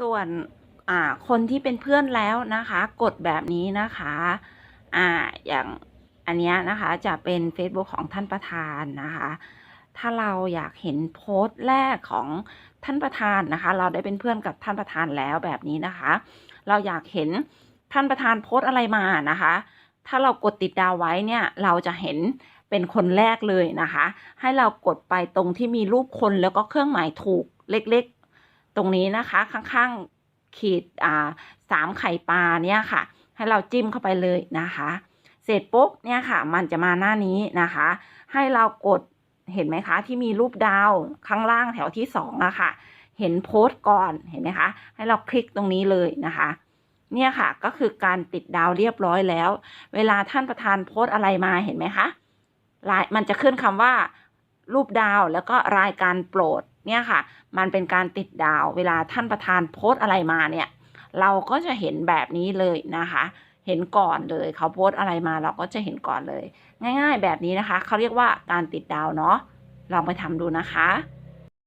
ส่วนคนที่เป็นเพื่อนแล้วนะคะ กดแบบนี้นะคะอ่าอย่างอันนี้นะคะจะเป็น Facebook ของท่านประธานนะคะ ถ้าเราอยากเห็นโพสต์แรกของท่านประธานนะคะ เราได้เป็นเพื่อนกับท่านประธานแล้วแบบนี้นะคะ เราอยากเห็นท่านประธานโพสต์อะไรมานะคะ ถ้าเรากดติดดาวไว้เนี่ยเราจะเห็นเป็นคนแรกเลยนะคะ ให้เรากดไปตรงที่มีรูปคนแล้วก็เครื่องหมายถูกเล็ก ตรงนี้นะคะ ข้างๆขีดอ่าสามไข่ปลาเนี่ยค่ะ ให้เราจิ้มเข้าไปเลยนะคะ เสร็จปุ๊บเนี่ยค่ะ มันจะมาหน้านี้นะคะ ให้เรากดเห็นไหมคะ ที่มีรูปดาวข้างล่างแถวที่สองอะค่ะ เห็นโพสต์ก่อนเห็นไหมคะ ให้เราคลิกตรงนี้เลยนะคะเนี่ยค่ะก็คือการติดดาวเรียบร้อยแล้ว เวลาท่านประธานโพสอะไรมาเห็นไหมคะลายมันจะขึ้นคำว่า รูปดาวแล้วก็รายการโปรด เนี่ยค่ะ มันเป็นการติดดาวเวลาท่านประธานโพสอะไรมาเนี่ย เราก็จะเห็นแบบนี้เลยนะคะ เห็นก่อนเลยเขาโพสอะไรมาเราก็จะเห็นก่อนเลย ง่าย ๆ แบบนี้นะคะ เขาเรียกว่าการติดดาวเนาะลองไปทำดูนะคะ